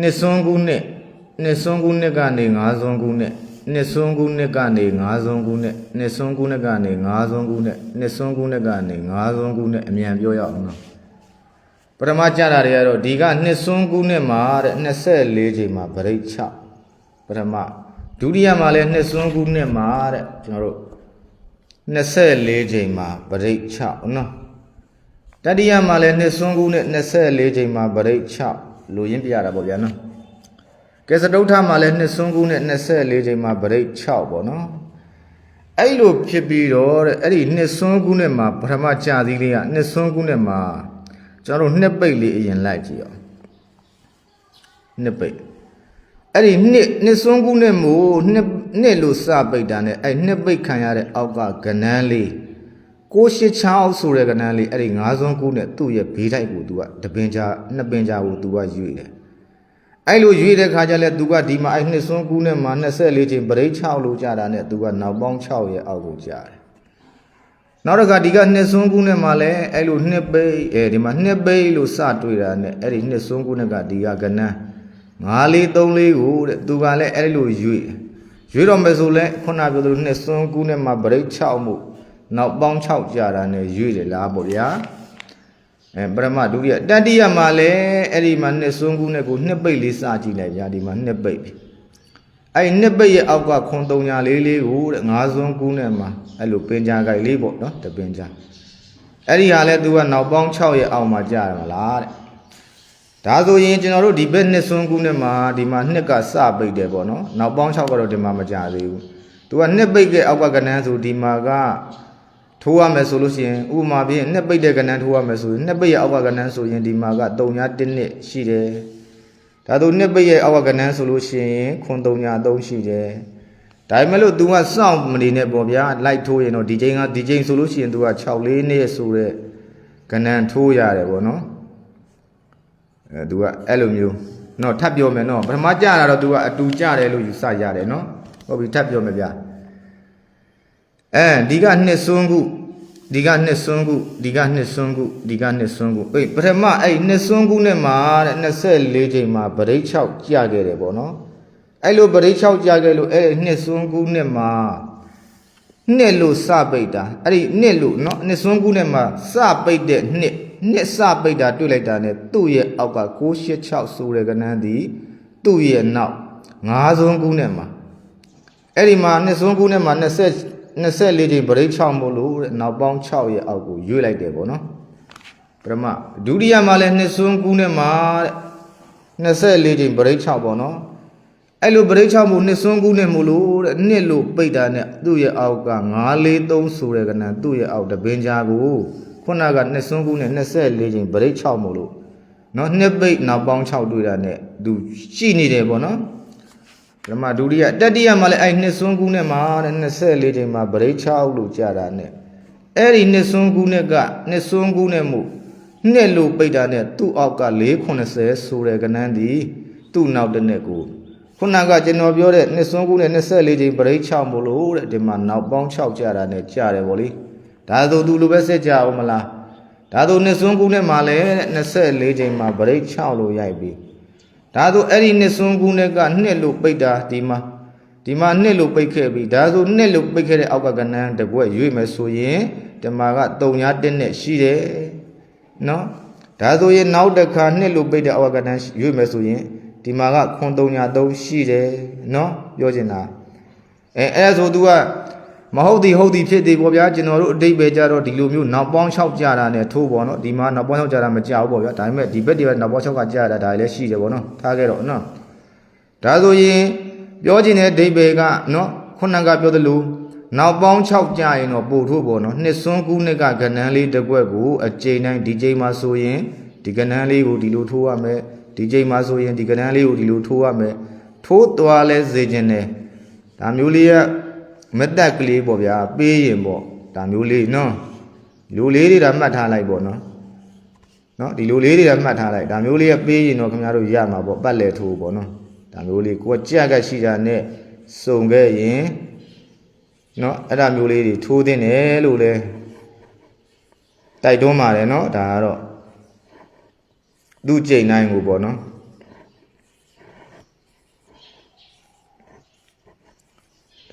နှစ်စွန်းခုနှစ်နှစ်စွန်းခုနှစ်ကနေငါးစွန်းခုနှစ်နှစ်စွန်းခုနှစ်ကနေငါးစွန်းခုနှစ်နှစ်စွန်းခုနှစ်ကနေငါးစွန်းခုနှစ်နှစ်စွန်းခုနှစ်ကနေငါးစွန်းခုနှစ်အမြန်ပြောရအောင်နော်ပထမကြတာတွေကတော့ဒီကနှစ်စွန်းခုနှစ်မှာတဲ့24ချိန်မှာဗရိတ်6ပထမဒုတိယမှာလည်းနှစ်စွန်းခုနှစ်မှာတဲ့ကျွန်တော်တို့24ချိန်မှာဗရိတ်6နော်တတိယမှာလည်းနှစ်စွန်းကူးနဲ့24ချိန်မှာဗရိတ်6 လိုရင်းပြရတာပေါ့ဗျာနော်ကဲစတုထမှာလည်းနှစ်စွန်းကူးနဲ့24ချိန်မှာဗရိတ်6ပေါ့နော်အဲ့လိုဖြစ်ပြီးတော့တဲ့အဲ့ဒီနှစ်စွန်းကူးနဲ့မှာပထမကြာသီးလေးကနှစ်စွန်းကူးနဲ့မှာကျွန်တော်တို့နှစ်ပိတ်လေးအရင်လိုက်ကြည့်အောင်နှစ်ပိတ်အဲ့ဒီနှစ်နှစ်စွန်းကူးနဲ့မို့နှစ်နှစ်လို့စပိတ်တာနဲ့အဲ့နှစ်ပိတ်ခံရတဲ့အောက်ကကနန်းလေး ကိုရှစ်ချောင်းဆိုတဲ့ကဏ္ဍလေးအဲ့ဒီငါးစွန်းကူးနဲ့သူ့ရဲ့ဘေးတိုက်ကိုသူကတပင်ကြာနှစ်ပင်ကြာကိုသူကယူရတယ်။အဲ့လိုယူရတဲ့ခါကျလဲသူကဒီမှာအဲ့နှစ်စွန်းကူးနဲ့မှ24ချိန်ပရိတ်6လို့ကြာတာနဲ့သူကနောက်ပေါင်း6ရဲ့အောက်ကိုကြာတယ်။နောက်တစ်ခါဒီကနှစ်စွန်းကူးနဲ့မှလည်းအဲ့လိုနှစ်ပိတ်အဲဒီမှာနှစ်ပိတ်လို့စတွေ့တာနဲ့အဲ့ဒီနှစ်စွန်းကူးနဲ့ကဒီကကဏ္ဍ9434ကိုတဲ့သူကလည်းအဲ့လိုယူရွေးတော့မယ်ဆိုလဲခုနပြောသလိုနှစ်စွန်းကူးနဲ့မှပရိတ်6မှု နောက်ပေါင်း6ကြာတာနဲ့ရွေ့တယ်လားပေါ့ဗျာအဲပရမဒုတိယတတိယမှာလည်းအဲ့ဒီမှာနှစ်စွန်းကူးနဲ့ကိုနှစ်ပိတ်လေးစကြည့်လိုက်ဗျာဒီမှာနှစ်ပိတ်ပြီအဲ့ဒီနှစ်ပိတ်ရဲ့အောက်ကခွန်3ညာလေးလေးကိုတဲ့ငါးစွန်းကူးနဲ့မှာအဲ့လိုပင်ကြာကြိုက်လေးပေါ့နော်တပင်ကြာအဲ့ဒီဟာလဲ तू ကနောက်ပေါင်း6ရဲ့အောက်မှာကြာတယ်မလားတဲ့ဒါဆိုရင်ကျွန်တော်တို့ဒီဘက်နှစ်စွန်းကူးနဲ့မှာဒီမှာနှစ်ကစပိတ်တယ်ပေါ့နော်နောက်ပေါင်း6ကတော့ဒီမှာမကြာသေးဘူး तू ကနှစ်ပိတ်ရဲ့အောက်ကကဏ္ဍဆိုဒီမှာက ထိုးရမယ်ဆိုလို့ရှိရင်ဥပမာပြင်းနှစ်ပိတ်တဲ့ကဏ္ဍထိုးရမယ်ဆိုရင်နှစ်ပိတ်ရဲ့အောက်ကကဏ္ဍဆိုရင်ဒီမှာက3ညာ1နှစ်ရှိတယ်ဒါဆိုနှစ်ပိတ်ရဲ့အောက်ကကဏ္ဍဆိုလို့ရှိရင်ခွန်3ညာ3ရှိတယ်ဒါပေမဲ့လို့ तू ကစောင့်မနေနဲ့ပေါ့ဗျာလိုက်ထိုးရင်တော့ဒီချိန်ကဒီချိန်ဆိုလို့ရှိရင် तू က6လေးနှစ်ဆိုတဲ့ကဏ္ဍထိုးရတယ်ပေါ့နော်အဲ तू ကအဲ့လိုမျိုးနော်ထပ်ပြောမယ်နော်ပထမကြတာတော့ तू ကအတူကြတယ်လို့ယူဆရတယ်နော်ဟုတ်ပြီထပ်ပြောမယ်ဗျာ အဲဒီကနှစ်စွန်းခုဒီကနှစ်စွန်းခုဒီကနှစ်စွန်းခုဒီကနှစ်စွန်းခုအေးပထမအဲ့နှစ်စွန်းခုနဲ့မှာတဲ့24ချိန်မှာဗရိတ်6ကြာခဲ့တယ်ပေါ့နော်အဲ့လိုဗရိတ်6ကြာခဲ့လို့အဲ့နှစ်စွန်းခုနဲ့မှာနှစ်လို့စပိတ်တာအဲ့ဒီနှစ်လို့เนาะနှစ်စွန်းခုနဲ့မှာစပိတ်တဲ့နှစ်နှစ်စပိတ်တာတွေ့လိုက်တာ ਨੇ သူ့ရဲ့အောက်က686ဆိုတဲ့ကဏ္ဍသည်သူ့ရဲ့နောက်5စွန်းခုနဲ့မှာအဲ့ဒီမှာနှစ်စွန်းခုနဲ့မှာ20 24ချိန်ဗရိတ်6မို့လို့တဲ့နောက်ပေါင်း6ရဲ့အောက်ကိုရွေ့လိုက်တယ်ပေါ့နော်ပထမဒုတိယမှာလည်းနှစ်စွန်းကူးနဲ့မှာတဲ့24ချိန်ဗရိတ်6ပေါ့နော်အဲ့လိုဗရိတ်6မို့နှစ်စွန်းကူးနဲ့မို့လို့တဲ့နှစ်လို့ပိတ်တာနဲ့သူ့ရဲ့အောက်က943ဆိုတဲ့ကဏ္ဍသူ့ရဲ့အောက်တပင်ကြားကိုခုနကနှစ်စွန်းကူးနဲ့24ချိန်ဗရိတ်6မို့လို့နော်နှစ်ပိတ်နောက်ပေါင်း6တွေ့တာနဲ့သူရှိနေတယ်ပေါ့နော် ပထမဒုတိယတတိယမှာလည်းအဲ့နှစ်စွန်းကူးနဲ့မှာတဲ့24ချိန်မှာဗရိတ်6လို့ကြာတာနဲ့အဲ့ဒီနှစ်စွန်းကူးနဲ့ကနှစ်စွန်းကူးနဲ့မှုနှစ်လို့ပိတ်တာနဲ့သူ့အောက်က490ဆိုတဲ့ကဏ္ဍဒီသူ့နောက်တစ်နှစ်ကိုခုနကကျွန်တော်ပြောတဲ့နှစ်စွန်းကူးနဲ့24ချိန်ဗရိတ်6မို့လို့တဲ့ဒီမှာနောက်ပေါင်း6ကြာတာနဲ့ကြာတယ်ဗောလေဒါဆိုသူလိုပဲဆက်ကြအောင်မလားဒါဆိုနှစ်စွန်းကူးနဲ့မှာလည်းတဲ့24ချိန်မှာဗရိတ်6လို့ရိုက်ပြီး ဒါဆိုအဲ့ဒီနှစ်စွန်းကူးနဲ့ကနှစ်လို့ပိတ်တာဒီမှာဒီမှာနှစ်လို့ပိတ်ခဲ့ပြီဒါဆိုနှစ်လို့ပိတ်ခဲ့တဲ့အောက်ကကဏ္ဍတကွက်ရွေ့မယ်ဆိုရင်ဒီမှာက3ညာ1နဲ့ရှိတယ်နော်ဒါဆိုရင်နောက်တစ်ခါနှစ်လို့ပိတ်တဲ့အောက်ကကဏ္ဍရွေ့မယ်ဆိုရင်ဒီမှာကခွန်3ညာ3ရှိတယ်နော်ပြောချင်တာအဲအဲ့ဒါဆို तू က မဟုတ်သည်ဟုတ်သည်ဖြစ်သည်ပေါ့ဗျာကျွန်တော်တို့အတိတ်ပဲကြတော့ဒီလိုမျိုးနောက်ပေါင်း6ကြာတာနဲ့ထိုးပေါ့နော်ဒီမှာနောက်ပေါင်း6ကြာတာမကြောက်ဘူးပေါ့ဗျာဒါပေမဲ့ဒီဘက်တွေကနောက်ပေါင်း6ကကြာတာဒါလည်းရှိတယ်ပေါ့နော်ထားခဲ့တော့နော်ဒါဆိုရင်ပြောချင်တဲ့အတိတ်ပဲကနော်ခုနကပြောသလိုနောက်ပေါင်း6ကြာရင်တော့ပို့ထိုးပေါ့နော်နှစ်စွန်းကူးနှစ်ကကဏ္ဍလေးတစ်ကွက်ကိုအကျိန်တိုင်းဒီချိန်မှာဆိုရင်ဒီကဏ္ဍလေးကိုဒီလိုထိုးရမယ်ဒီချိန်မှာဆိုရင်ဒီကဏ္ဍလေးကိုဒီလိုထိုးရမယ်ထိုးသွားလဲစေခြင်းနဲ့ဒါမျိုးလေးက မတက်ကလေးပေါ့ဗျာပေးရင်ပေါ့ဒါမျိုးလေးနော်လူလေးတွေဒါမှတ်ထားလိုက်ပေါ့နော်နော်ဒီလူလေးတွေဒါမှတ်ထားလိုက်ဒါမျိုးလေးကပေးရင်တော့ခင်ဗျားတို့ရမှာပေါ့ပတ်လက်ထိုးပေါ့နော်ဒါမျိုးလေးကိုကကြက်ကရှိတာနဲ့စုံခဲ့ရင်နော်အဲ့ဒါမျိုးလေးတွေထိုးသင့်တယ်လို့လဲတိုက်တွန်းပါတယ်နော်ဒါကတော့သူ့ကြိမ်နိုင်ကိုပေါ့နော်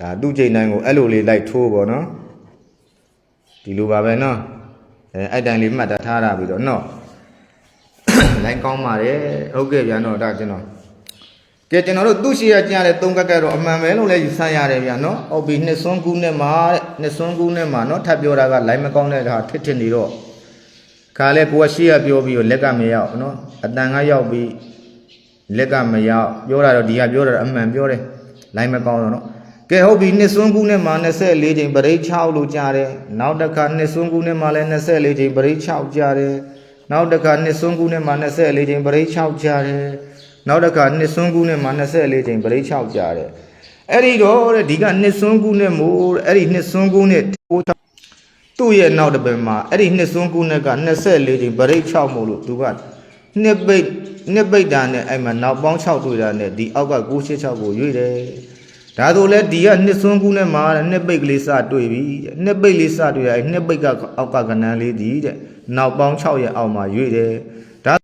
ဒါသူ့ချိန်တိုင်းကိုအဲ့လိုလေးလိုက်ထိုးပေါ့နော်ဒီလိုပါပဲနော်အဲအဲ့တိုင်းလေးမှတ်တာထားတာပြီးတော့နော်လိုင်းကောင်းပါတယ်ဟုတ်ကဲ့ဗျာနော်ဒါကျွန်တော်ကဲကျွန်တော်တို့သူ့ရှိရကြတဲ့သုံးကက်ကတော့အမှန်ပဲလို့လည်းယူဆရတယ်ဗျာနော်ဟုတ်ပြီနှစ်စွန်းကူးနဲ့မှာတဲ့နှစ်စွန်းကူးနဲ့မှာနော်ထပ်ပြောတာကလိုင်းမကောင်းတဲ့ဟာထစ်ထစ်နေတော့ခါလဲကိုကရှိရပြောပြီးတော့လက်ကမရောက်နော်အတန်ကရောက်ပြီးလက်ကမရောက်ပြောတာတော့ဒီကပြောတာတော့အမှန်ပြောတယ်လိုင်းမကောင်းတော့နော် ကဲဟုတ်ပြီနှစ်စွန်းကူးနဲ့မှာ24ချိန်ပရိတ်6လို့ကြားတယ်နောက်တစ်ခါနှစ်စွန်းကူးနဲ့မှာလည်း24ချိန်ပရိတ်6ကြားတယ်နောက်တစ်ခါနှစ်စွန်းကူးနဲ့မှ24ချိန်ပရိတ်6ကြာတယ်နောက်တစ်ခါနှစ်စွန်းကူးနဲ့မှ24ချိန်ပရိတ်6ကြာတယ်အဲ့ဒီတော့တဲ့ဒီကနှစ်စွန်းကူးနဲ့မို့တဲ့အဲ့ဒီနှစ်စွန်းကူးနဲ့ကိုချသူ့ရဲ့နောက်တစ်ပင်မှာအဲ့ဒီနှစ်စွန်းကူးနဲ့က24ချိန်ပရိတ်6မို့လို့သူကနှစ်ပိတ်နှစ်ပိတ်တာနဲ့အဲ့မှာနောက်ပေါင်း6တွေ့တာနဲ့ဒီအောက်က986ကိုရွေ့တယ် ဒါဆိုလဲဒီကနှစ်စွန်းကူးနဲ့မှာတဲ့နှစ်ပိတ်ကလေးစတွေ့ပြီတဲ့နှစ်ပိတ်လေးစတွေ့ရအဲ့နှစ်ပိတ်ကအောက်ကကဏ္ဍလေးဒီတဲ့နောက်ပေါင်း6ရဲ့အောက်မှာရွေ့တယ်ဒါ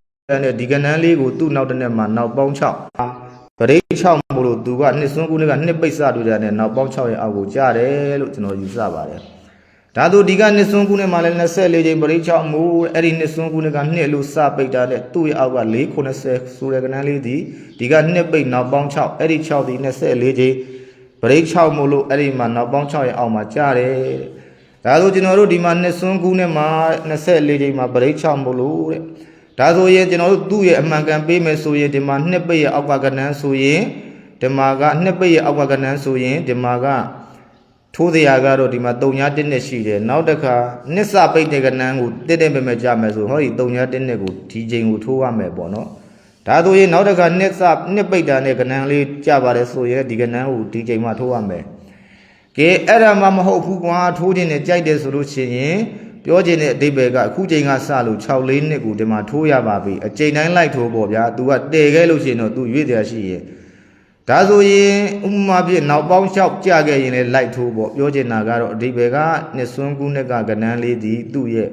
နဲ့ဒီကဏ္ဍလေးကိုသူ့နောက်တစ်နေ့မှာနောက်ပေါင်း6ပရိတ်6မို့လို့သူကနှစ်စွန်းကူးနဲ့ကနှစ်ပိတ်စတွေ့တာနဲ့နောက်ပေါင်း6ရဲ့အောက်ကိုကြားတယ်လို့ကျွန်တော်ယူဆပါတယ်ဒါဆိုဒီကနှစ်စွန်းကူးနဲ့မှာလည်း24ချိန်ပရိတ်6မို့အဲ့ဒီနှစ်စွန်းကူးနဲ့ကနှစ်လို့စပိတ်တာနဲ့သူ့ရဲ့အောက်က490ဆိုတဲ့ကဏ္ဍလေးဒီဒီကနှစ်ပိတ်နောက်ပေါင်း6အဲ့ဒီ6ဒီ24ချိန် ဘရိတ်6မို့လို့အဲ့ဒီမှာနောက်ပေါင်း6ရဲ့အောက်မှာကြားတယ်တဲ့ဒါဆိုကျွန်တော်တို့ဒီမှာနှစ်စွန်းကူးနဲ့မှာ24ချိန်မှာဘရိတ်6မို့လို့တဲ့ဒါဆိုရင်ကျွန်တော်တို့သူ့ရဲ့အမှန်ကန်ပေးမယ်ဆိုရင်ဒီမှာနှစ်ပိတ်ရဲ့အောက်ကကဏ္ဍဆိုရင်ဒီမှာကနှစ်ပိတ်ရဲ့အောက်ကကဏ္ဍဆိုရင်ဒီမှာကထိုးစရာကတော့ဒီမှာ3ည1နှစ်ရှိတယ်နောက်တစ်ခါနှစ်စပိတ်တဲ့ကဏ္ဍကိုတက်တက်ပဲပဲကြားမယ်ဆိုဟောဒီ3ည1နှစ်ကိုဒီချိန်ကိုထိုးရမယ်ပေါ့နော် ဒါဆိုရင်နောက်တစ်ခါနှစ်စနှစ်ပိတ်တာနဲ့ကဏ္ဍလေးကြပါတယ်ဆိုရင်ဒီကဏ္ဍကိုဒီချိန်မှာထိုးရမယ်။ကဲအဲ့ဒါမှမဟုတ်ဘူးကွာထိုးခြင်းနဲ့ကြိုက်တယ်ဆိုလို့ရှိရင်ပြောခြင်းတဲ့အဓိပ္ပာယ်ကအခုချိန်ကစလို့6လေးနှစ်ကိုဒီမှာထိုးရပါပြီ။အချိန်တိုင်းလိုက်ထိုးပေါ့ဗျာ။ तू ကတည်ခဲ့လို့ရှိရင်တော့ तू ရွေ့တယ်ရှိရဲ့။ဒါဆိုရင်ဥပမာပြနောက်ပေါင်းလျှောက်ကြခဲ့ရင်လည်းလိုက်ထိုးပေါ့ပြောခြင်းတာကတော့အဓိပ္ပာယ်ကနှစ်စွန်းကူးနှစ်ကကဏ္ဍလေးဒီသူ့ရဲ့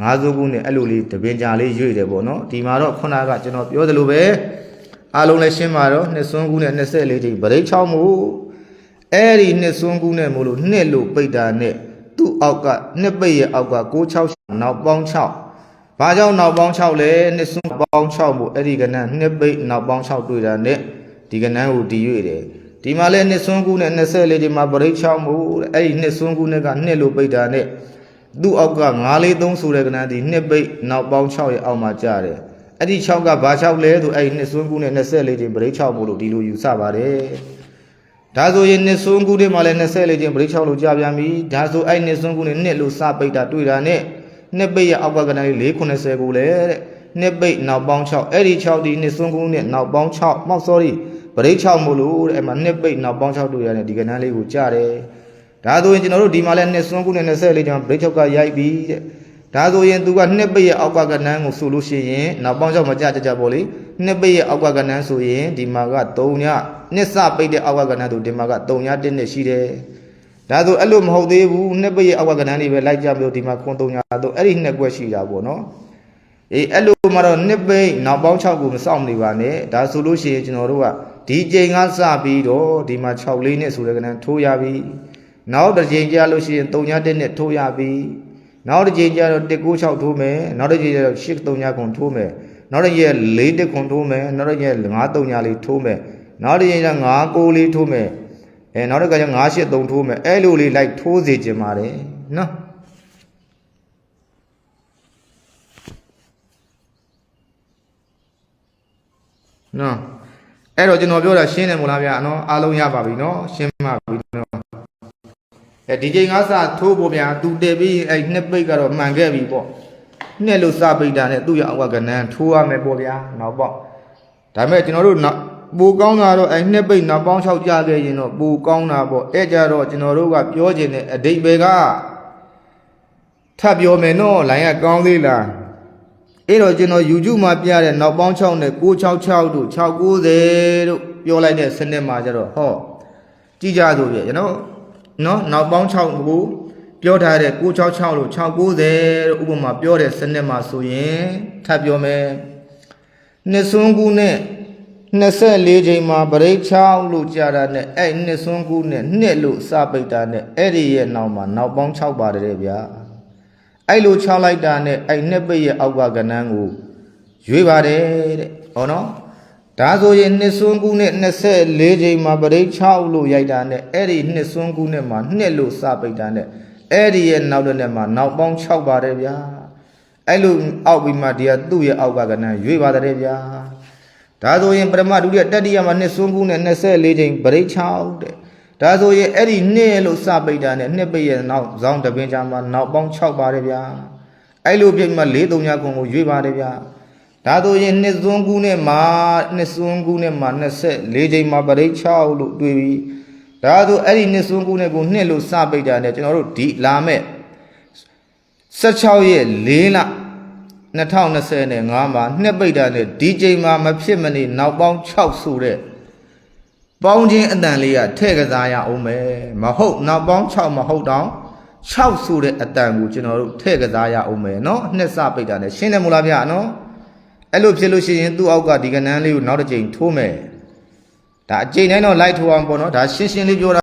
ငါးစုခုနဲ့အဲ့လိုလေးတပင်ကြာလေးရွေ့တယ်ပေါ့နော်ဒီမှာတော့ခုနကကျွန်တော်ပြောသလိုပဲအားလုံးလည်းရှင်းပါတော့နှစ်စွန်းကူနဲ့24ချိန်ဗရိတ်6မို့အဲ့ဒီနှစ်စွန်းကူနဲ့မို့လို့နှစ်လို့ပိတ်တာနဲ့သူ့အောက်ကနှစ်ပိတ်ရဲ့အောက်က666နောက်ပေါင်း6ဘာကြောင့်နောက်ပေါင်း6လဲနှစ်စွန်းပေါင်း6မို့အဲ့ဒီကဏ္ဍနှစ်ပိတ်နောက်ပေါင်း6တွေ့တာနဲ့ဒီကဏ္ဍကိုတည်ရွေ့တယ်ဒီမှာလဲနှစ်စွန်းကူနဲ့24ချိန်မှာဗရိတ်6မို့အဲ့ဒီနှစ်စွန်းကူနဲ့ကနှစ်လို့ပိတ်တာနဲ့ သူ့အောက်က943ဆိုတဲ့ကဏ္ဍဒီနှစ်ပိတ်နောက်ပေါင်း6ရဲ့အောက်မှာကျတယ်အဲ့ဒီ6ကဘာ6လဲဆိုအဲ့ဒီနှစ်စွန်းကူးနဲ့24ချိန်ပရိတ်6ပို့လို့ဒီလိုယူဆပါတယ်ဒါဆိုရင်နှစ်စွန်းကူးတွေမှာလည်း24ချိန်ပရိတ်6လို့ကြာပြန်ပြီဒါဆိုအဲ့နှစ်စွန်းကူးနဲ့နှစ်လို့စပိတ်တာတွေ့တာနဲ့နှစ်ပိတ်ရဲ့အောက်ကကဏ္ဍလေး490ကိုလေတဲ့နှစ်ပိတ်နောက်ပေါင်း6အဲ့ဒီ6ဒီနှစ်စွန်းကူးနဲ့နောက်ပေါင်း6မောက် sorry ပရိတ်6မို့လို့တဲ့အဲ့မှာနှစ်ပိတ်နောက်ပေါင်း6တွေ့ရတယ်ဒီကဏ္ဍလေးကိုကြားတယ် ဒါဆိုရင်ကျွန်တော်တို့ဒီမှာလဲနှစ်စွန်းခုနဲ့24ကျောင်းဘရိတ်ချုပ်ကရိုက်ပြီးတဲ့ဒါဆိုရင်သူကနှစ်ပိတ်ရဲ့အောက်ကကဏ္ဍကိုဆိုလို့ရှိရင်နောက်ပေါင်းရောက်မကြကြကြပေါ့လေနှစ်ပိတ်ရဲ့အောက်ကကဏ္ဍဆိုရင်ဒီမှာက3ညနှစ်စပိတ်တဲ့အောက်ကကဏ္ဍဆိုဒီမှာက3ည1နှစ်ရှိတယ်ဒါဆိုအဲ့လိုမဟုတ်သေးဘူးနှစ်ပိတ်ရဲ့အောက်ကကဏ္ဍတွေပဲလိုက်ကြပြီးတော့ဒီမှာခွန်3ညတော့အဲ့ဒီနှစ်ကွက်ရှိတာပေါ့နော်အေးအဲ့လိုမှတော့နှစ်ပိတ်နောက်ပေါင်း6ကိုမစောင့်နေပါနဲ့ဒါဆိုလို့ရှိရင်ကျွန်တော်တို့ကဒီချိန်ကစပြီးတော့ဒီမှာ6လေးနဲ့ဆိုတဲ့ကဏ္ဍထိုးရပြီ နောက်တစ်ချိန်ကြာလို့ရှိရင်3ည1နဲ့ထိုးရပြီနောက်တစ်ချိန်ကြာတော့196ထိုးမယ်နောက်တစ်ချိန်ကျတော့8 3ညခွန်ထိုးမယ်နောက်တစ်ရက်4တစ်ခွန်ထိုးမယ်နောက်တစ်ရက်5 3ညလေးထိုးမယ်နောက်တစ်ချိန်ကျ5 9လေးထိုးမယ်အဲနောက်တစ်ခါကျ5 8 3ထိုးမယ်အဲ့လိုလေးလိုက်ထိုးစေချင်ပါတယ်နော်နော်အဲ့တော့ကျွန်တော်ပြောတာရှင်းတယ်မို့လားဗျာနော်အားလုံးရပါပြီနော်ရှင်းပါပြီနော် အဲဒီချိန်ကစထိုးဖို့ဗျာသူတည်ပြီးအဲနှစ်ပိတ်ကတော့မှန်ခဲ့ပြီပေါ့နှစ်လို့စပိတ်တာနဲ့သူ့ရအောက်ကကဏ္ဍထိုးရမယ်ပေါ့ဗျာနောက်ပေါ့ဒါပေမဲ့ကျွန်တော်တို့နောက်ပိုကောင်းတာတော့အဲနှစ်ပိတ်နောက်ပေါင်း6ကြာခဲ့ရင်တော့ပိုကောင်းတာပေါ့အဲကြတော့ကျွန်တော်တို့ကပြောခြင်းတဲ့အတိတ်ပဲကထပ်ပြောမယ်နော်လိုင်းကကောင်းသေးလားအဲ့တော့ကျွန်တော် YouTube မှာပြတဲ့နောက်ပေါင်း6နဲ့666တို့690တို့ပြောလိုက်တဲ့စနစ်မှာကျတော့ဟောကြည့်ကြဆိုပြကျွန်တော် နော်နောက်ပေါင်း6ကိုပြောထားတဲ့666လို့690လို့ဥပမာပြောတဲ့စနစ်မှာဆိုရင်ထပ်ပြောမယ်နှစ်စွန်းကူနဲ့24ချိန်မှာပရိတ်6လို့ကြာတာနဲ့အဲ့နှစ်စွန်းကူးနဲ့နှစ်လို့စပိတ်တာနဲ့အဲ့ဒီရဲ့နောက်မှာနောက်ပေါင်း6ပါတယ်ဗျာအဲ့လို6လိုက်တာနဲ့အဲ့နှစ်ပိတ်ရဲ့အောက်ကကဏ္ဍကိုရွေးပါတယ်တဲ့ဟောနော် ဒါဆိုရင်နှစ်စွန်းကူးနဲ့24ချိန်မှာပရိတ်6လို့ရိုက်တာနဲ့အဲ့ဒီနှစ်စွန်းကူးနဲ့မှာနှစ်လို့စပိတ်တာနဲ့အဲ့ဒီရဲ့နောက်တဲ့နဲ့မှာနောက်ပေါင်း6ပါတယ်ဗျာအဲ့လိုအောက်ပြီးမှဒီကသူ့ရဲ့အောက်ကကဏ္ဍရွေးပါတယ်ဗျာဒါဆိုရင်ပထမဒုတိယတတိယမှာနှစ်စွန်းကူးနဲ့24ချိန်ပရိတ်6တဲ့ဒါဆိုရင်အဲ့ဒီနှစ်လို့စပိတ်တာနဲ့နှစ်ပိတ်ရဲ့နောက်ဇောင်းတပင်ချာမှာနောက်ပေါင်း6ပါတယ်ဗျာအဲ့လိုပြိမှ4 3ညခွန်ကိုရွေးပါတယ်ဗျာ ဒါဆိုရင်နှစ်စွန်းကူးနဲ့မှာနှစ်စွန်းကူးနဲ့မှာ24ချိန်မှာပရိတ်6လို့တွေ့ပြီဒါဆိုအဲ့ဒီနှစ်စွန်းကူးနဲ့ကိုနှစ်လို့စပိတ်တာနဲ့ကျွန်တော်တို့ဒီလာမဲ့16ရက်4လ 2025မှာနှစ်ပိတ်တာနဲ့ဒီချိန်မှာမဖြစ်မနေနောက်ပေါင်း6ဆိုတဲ့ပေါင်းချင်းအတန်လေးကထည့်ကစားရအောင်မယ်မဟုတ်နောက်ပေါင်း6မဟုတ်တော့6ဆိုတဲ့အတန်ကိုကျွန်တော်တို့ထည့်ကစားရအောင်မယ်เนาะနှစ်စပိတ်တာနဲ့ရှင်းတယ်မို့လားဗျာเนาะ အဲ့လိုဖြစ်လို့ရှိရင်သူ့အောက်ကဒီကနန်းလေးကိုနောက်တစ်ကြိမ်ထိုးမယ်ဒါအကြိမ်တိုင်းတော့လိုက်ထိုးအောင်ပေါ့နော်ဒါရှင်းရှင်းလေးပြောတာ